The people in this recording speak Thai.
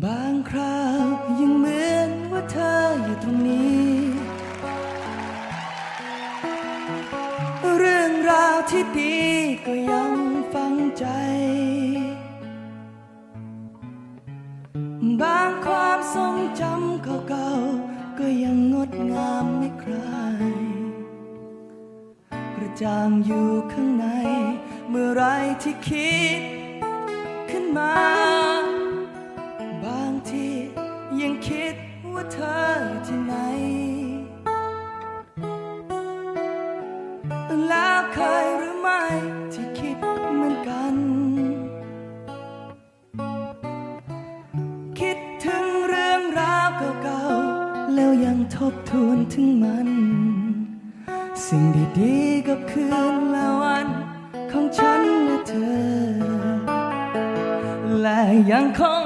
บางคราวยังเหมือนว่าเธออยู่ตรงนี้ เรื่องราวที่ดีก็ยังฝังใจ บางความทรงจำเก่าๆ ก็ยังงดงามไม่คลายกระจ่างอยู่ข้างใน เมื่อไรที่คิดขึ้นมา ทียังคิดว่าเธอที่ไหน แล้วเคยหรือไม่ที่คิดเหมือนกัน คิดถึงเรื่องราวเก่าๆ แล้วยังทบทวนถึงมัน สิ่งดีๆกับคืนและวันของฉันและเธอ และยังคง